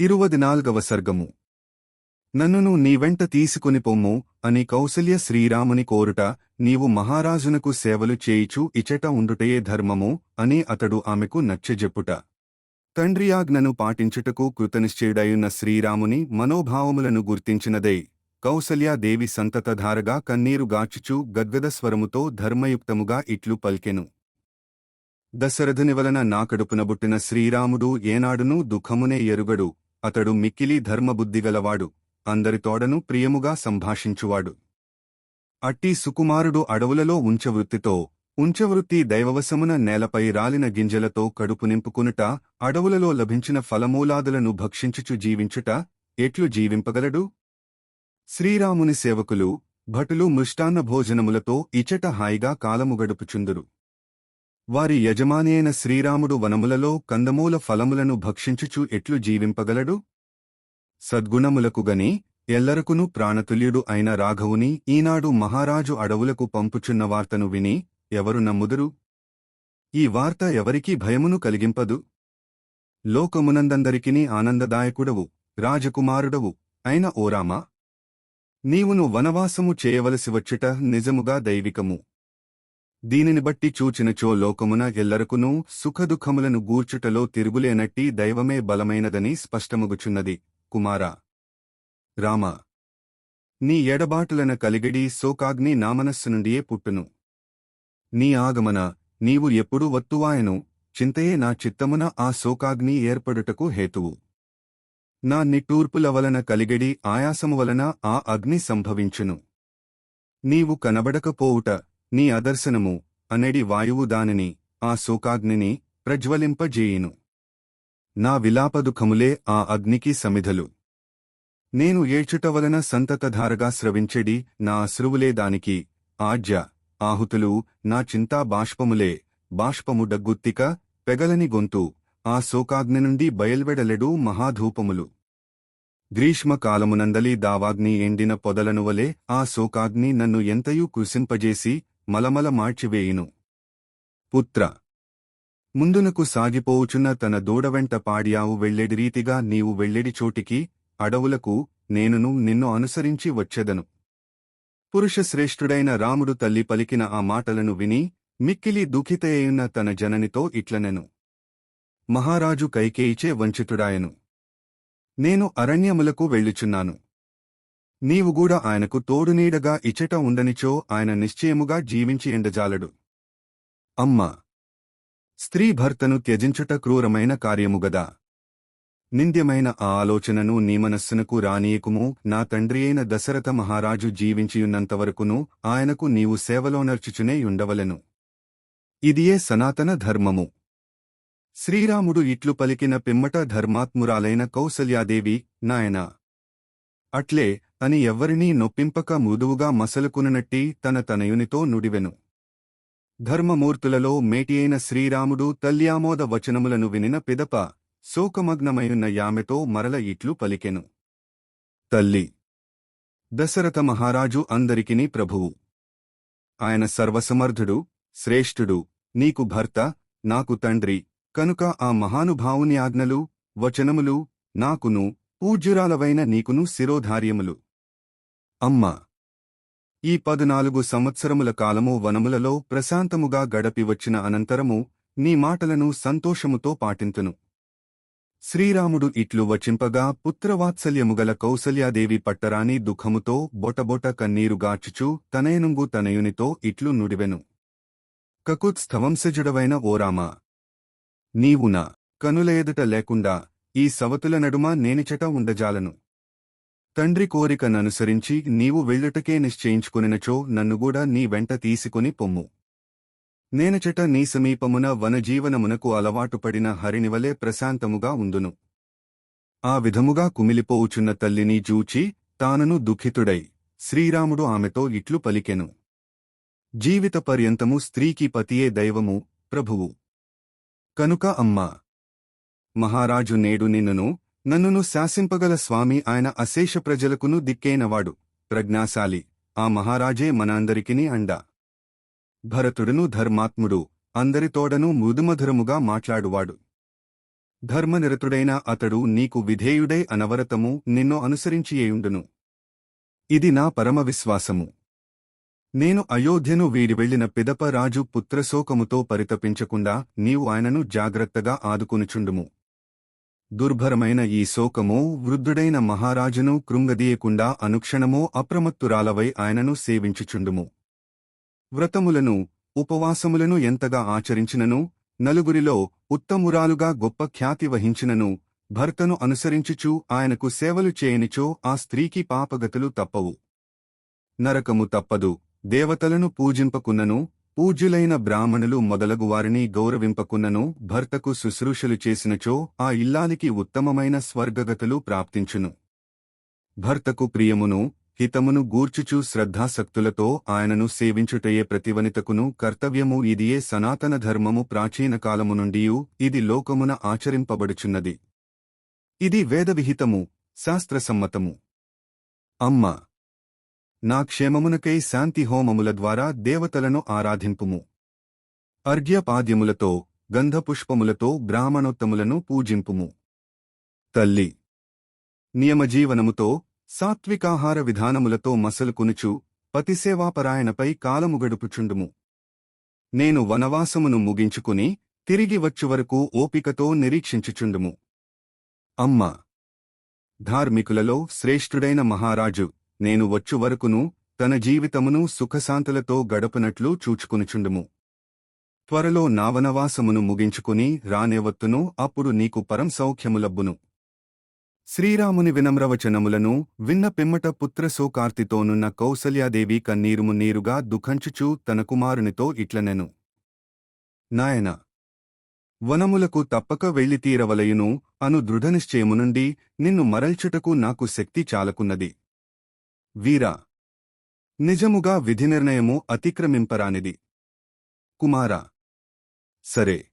ఇరువది నాల్గవ సర్గము. నన్నును నీవెంట తీసుకుని పొమ్ము అని కౌసల్య శ్రీరాముని కోరుట నీవు మహారాజునకు సేవలు చేయిచు ఇచట ఉండుటయే ధర్మము అని అతడు ఆమెకు నచ్చజెప్పుట. తండ్రియాజ్ఞను పాటించుటకు కృతనిశ్చయుడయున్న శ్రీరాముని మనోభావములను గుర్తించినదై కౌసల్యాదేవి సంతతధారగా కన్నీరు గాచుచూ గద్గదస్వరముతో ధర్మయుక్తముగా ఇట్లు పల్కెను. దశరథుని వలన నాకడుపునబుట్టిన శ్రీరాముడు ఏనాడునూ దుఃఖమునే ఎరుగడు. అతడు మిక్కిలి ధర్మబుద్ధిగలవాడు అందరితోడను ప్రియముగా సంభాషించువాడు. అట్టి సుకుమారుడు అడవులలో ఉంచవృత్తితో ఉంచవృత్తి దైవవశమున నేలపై రాలిన గింజలతో కడుపు నింపుకునుట అడవులలో లభించిన ఫలమూలాదులను భక్షించుచు జీవించుట ఎట్లు జీవింపగలడు? శ్రీరాముని సేవకులు భటులు మృష్టాన్న భోజనములతో ఇచట హాయిగా కాలము గడుపుచుందురు. వారి యజమాని అయిన శ్రీరాముడు వనములలో కందమూల ఫలములను భక్షించుచు ఎట్లు జీవింపగలడు? సద్గుణములకుగని ఎల్లరకును ప్రాణతుల్యుడు అయిన రాఘవుని ఈనాడు మహారాజు అడవులకు పంపుచున్న వార్తను విని ఎవరు నమ్ముదురు? ఈ వార్త ఎవరికీ భయమును కలిగింపదు. లోకమునందందరికినీ ఆనందదాయకుడవు రాజకుమారుడవు అయిన ఓరామా. నీవును వనవాసము చేయవలసి వచ్చుట నిజముగా దైవికము. దీనిని బట్టి చూచినచో లోకమున ఎల్లరకునూ సుఖదుఖములను గూర్చుటలో తిరుగులేనట్టి దైవమే బలమైనదని స్పష్టముగుచున్నది. కుమారా. రామ. నీ ఎడబాటులన కలిగిడి శోకాగ్ని నామనస్సు నుండియే పుట్టును. నీ ఆగమన నీవు ఎప్పుడు వత్తువాయను చింతయే నా చిత్తమున ఆ శోకాగ్ని ఏర్పడుటకు హేతువు. నా నిట్టూర్పుల వలన కలిగిడి ఆయాసము వలన ఆ అగ్ని సంభవించును. నీవు కనబడకపోవుట నీ అదర్శనము అనెడి వాయువు దానిని ఆ శోకాగ్నిని ప్రజ్వలింపజేయును. నా విలాపదుఖములే ఆ అగ్నికి సమిధలు. నేను ఏడ్చుట వలన సంతతధారగా స్రవించెడి నా అశ్రువులే దానికి ఆజ్య ఆహుతులు నా చింతా బాష్పములే బాష్పము డగ్గుత్తిక పెగలని గొంతు ఆ శోకాగ్ని నుండి బయల్వెడలెడు మహాధూపములు. గ్రీష్మకాలమునందలి దావాగ్ని ఎండిన పొదలనువలే ఆ శోకాగ్ని నన్ను ఎంతయూ కుసింపజేసి మలమల మార్చివేయును. పుత్ర! ముందునకు సాగిపోవుచున్న తన దూడవెంట పాడియావు వెళ్ళెడి రీతిగా నీవు వెళ్ళెడి చోటికి అడవులకు నేనును నిన్ను అనుసరించి వచ్చెదను. పురుషశ్రేష్ఠుడైన రాముడు తల్లి పలికిన ఆ మాటలను విని మిక్కిలి దుఃఖితయ్యున్న తన జననితో ఇట్లనెను. మహారాజు కైకేయిచే వంచితుడాయను. నేను అరణ్యములకు వెళ్ళుచున్నాను. నీవు కూడా ఆయనకు తోడునీడగా ఇచట ఉండనిచో ఆయన నిశ్చయముగా జీవించి ఎండజాలడు. అమ్మా! స్త్రీ భర్తను త్యజించుట క్రూరమైన కార్యముగదా నింద్యమైన ఆ ఆలోచనను నీ మనస్సునకు రానీయకుము. నా తండ్రి అయిన దశరథ మహారాజు జీవించియున్నంతవరకును ఆయనకు నీవు సేవలోనర్చుచునే ఉండవలెను. ఇదియే సనాతన ధర్మము. శ్రీరాముడు ఇట్లు పలికిన పిమ్మట ధర్మాత్మురాలైన కౌసల్యాదేవి నాయనా! అట్లే అని ఎవ్వరినీ నొప్పింపక మృదువుగా మసలుకుననట్టి తన తనయునితో నుడివెను. ధర్మమూర్తులలో మేటియైన శ్రీరాముడు తల్యామోద వచనములను వినిన పిదప శోకమగ్నమయున్న యామెతో మరల ఇట్లు పలికెను. తల్లి! దశరథ మహారాజు అందరికిని ప్రభువు. ఆయన సర్వసమర్థుడు శ్రేష్ఠుడు నీకు భర్త నాకు తండ్రి కనుక ఆ మహానుభావుని ఆజ్ఞలు వచనములు నాకును పూజ్యురాలవైన నీకును శిరోధార్యములు. అమ్మా! ఈ పదునాలుగు సంవత్సరముల కాలము వనములలో ప్రశాంతముగా గడపి వచ్చిన అనంతరము నీ మాటలను సంతోషముతో పాటింతును. శ్రీరాముడు ఇట్లు వచింపగా పుత్రవాత్సల్యముగల కౌసల్యాదేవి పట్టరాని దుఃఖముతో బొటబొట కన్నీరుగాచుచూ తనయనుంగు తనయునితో ఇట్లు నుడివెను. కకుత్స్థవంశజుడవైన ఓరామా నీవునా కనుల ఎదుట లేకుండా ఈ సవతుల నడుమ నేనిచట ఉండజాలను. తండ్రి కోరికననుసరించి నీవు వెళ్ళుటకే నిశ్చయించుకునినచో నన్నుగూడా నీ వెంట తీసుకుని పొమ్ము. నేనచట నీ సమీపమున వనజీవనమునకు అలవాటుపడిన హరినివలే ప్రశాంతముగా ఉందును. ఆ విధముగా కుమిలిపోవుచున్న తల్లిని జూచి తానను దుఃఖితుడై శ్రీరాముడు ఆమెతో ఇట్లు పలికెను. జీవిత పర్యంతము స్త్రీకి పతియే దైవము ప్రభువు. కనుక అమ్మా మహారాజు నేడు నిన్నును నన్నును శాసింపగల స్వామి ఆయన అశేష ప్రజలకును దిక్కేనవాడు. ప్రజ్ఞాశాలి ఆ మహారాజే మనందరికిని అండ. భరతుడును ధర్మాత్ముడు అందరితోడనూ మృదుమధురముగా మాట్లాడువాడు. ధర్మనిరతుడైన అతడు నీకు విధేయుడై అనవరతము నిన్ను అనుసరించియేయుండును. ఇది నా పరమ విశ్వాసము నేను అయోధ్యను వీడి వెళ్ళిన పిదప రాజు పుత్రశోకముతో పరితపించకుండా నీవు ఆయనను జాగ్రత్తగా ఆదుకునుచుండుము. దుర్భరమైన ఈ శోకమో వృద్ధుడైన మహారాజును కృంగదీయకుండా అనుక్షణమో అప్రమత్తురాలవై ఆయనను సేవించుచుండుము. వ్రతములను ఉపవాసములను ఎంతగా ఆచరించినను నలుగురిలో ఉత్తమురాలుగా గొప్ప ఖ్యాతి వహించినను భర్తను అనుసరించుచూ ఆయనకు సేవలు చేయనిచో ఆ స్త్రీకి పాపగతులు తప్పవు. నరకము తప్పదు. దేవతలను పూజింపకున్నను పూజ్యులైన బ్రాహ్మణులు మొదలగు వారిని గౌరవింపకున్నను భర్తకు శుశ్రూషలు చేసినచో ఆ ఇల్లాలికి ఉత్తమమైన స్వర్గగతులు ప్రాప్తించును. భర్తకు ప్రియమును హితమును గూర్చుచు శ్రద్ధాసక్తులతో ఆయనను సేవించుటయే ప్రతివనితకును కర్తవ్యము ఇదియే సనాతన ధర్మము ప్రాచీన కాలము నుండియు ఇది లోకమున ఆచరింపబడుచున్నది. ఇది వేదవిహితము శాస్త్రసమ్మతము. అమ్మ! నా క్షేమమునకై శాంతి హోమముల ద్వారా దేవతలను ఆరాధింపుము. అర్ఘ్యపాద్యములతో గంధపుష్పములతో బ్రాహ్మణోత్తములను పూజింపుము. తల్లి! నియమజీవనముతో సాత్వికాహార విధానములతో మసలుకునుచు పతిసేవాపరాయణపై కాలము గడుపుచుండుము. నేను వనవాసమును ముగించుకుని తిరిగి వచ్చువరకు ఓపికతో నిరీక్షించుచుండుము. అమ్మ! ధార్మికులలో శ్రేష్ఠుడైన మహారాజు నేను వచ్చు వరకును తన జీవితమును సుఖశాంతులతో గడపనట్లు చూచుకునుచుండుము. త్వరలో నావనవాసమును ముగించుకుని రానేవత్తును అప్పుడు నీకు పరం సౌఖ్యములబ్బును శ్రీరాముని వినమ్రవచనములను విన్న పిమ్మట పుత్రశోకార్తితోనున్న కౌసల్యాదేవి కన్నీరుము నీరుగా దుఃఖంచుచూ తన కుమారునితో ఇట్లనెను. నాయన! వనములకు తప్పక వెళ్ళి తీరవలయును అను దృఢనిశ్చయమునుండి నిన్ను మరల్చుటకు నాకు శక్తి చాలకున్నది. వీరా. నిజముగా విధి నిర్ణయము అతిక్రమింపరానిది. కుమారా. సరే.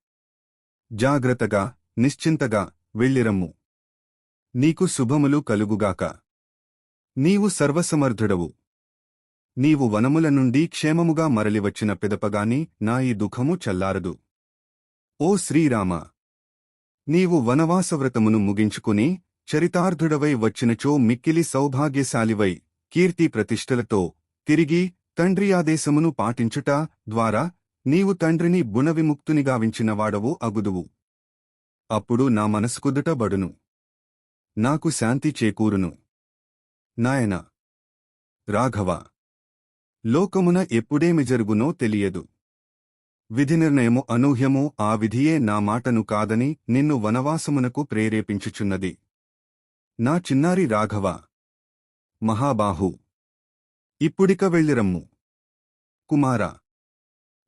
జాగ్రత్తగా నిశ్చింతగా వెళ్ళిరమ్ము. నీకు శుభములు కలుగుగాక. నీవు సర్వసమర్థుడవు. నీవు వనముల నుండి క్షేమముగా మరలివచ్చిన పిదపగాని నా ఈ దుఃఖము చల్లారదు. ఓ శ్రీరామ. నీవు వనవాసవ్రతమును ముగించుకుని చరితార్థుడవై వచ్చినచో మిక్కిలి సౌభాగ్యశాలివై కీర్తి ప్రతిష్టలతో తిరిగి తండ్రి ఆదేశమును పాటించుట ద్వారా నీవు తండ్రిని గుణవిముక్తునిగావించినవాడవు అగుదువు. అప్పుడు నా మనసుకుదుట బడును. నాకు శాంతి చేకూరును. నాయన! రాఘవ! లోకమున ఎప్పుడేమి జరుగునో తెలియదు. విధి నిర్ణయము అనూహ్యము ఆ విధియే నా మాటను కాదని నిన్ను వనవాసమునకు ప్రేరేపించుచున్నది. నా చిన్నారి రాఘవ! మహాబాహు. ఇప్పుడిక వెళ్ళిరమ్ము. కుమారా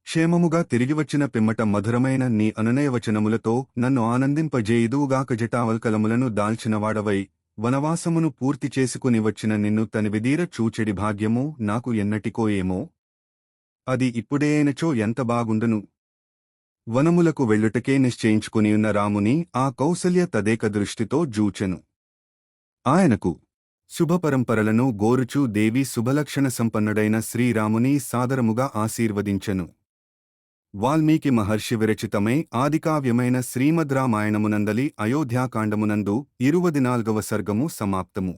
క్షేమముగా తిరిగివచ్చిన పిమ్మట మధురమైన నీ అనునయవచనములతో నన్ను ఆనందింపజేయుదువుగాక జటావల్కలములను దాల్చినవాడవై వనవాసమును పూర్తి చేసుకుని వచ్చిన నిన్ను తనివిదీర చూచెడి భాగ్యము నాకు ఎన్నటికో ఏమో? అది ఇప్పుడేనచో ఎంత బాగుండును? వనములకు వెళ్ళుటకే నిశ్చయించుకునియున్న రాముని ఆ కౌసల్య తదేక దృష్టితో జూచెను. ఆయనకు శుభపరంపరలను గోరుచు దేవి శుభలక్షణ సంపన్నుడైన శ్రీరాముని సాదరముగా ఆశీర్వదించెను. వాల్మీకి మహర్షి విరచితమై ఆదికావ్యమైన శ్రీమద్ రామాయణమునందలి అయోధ్యాకాండమునందు ఇరువది నాల్గవ సర్గము సమాప్తము.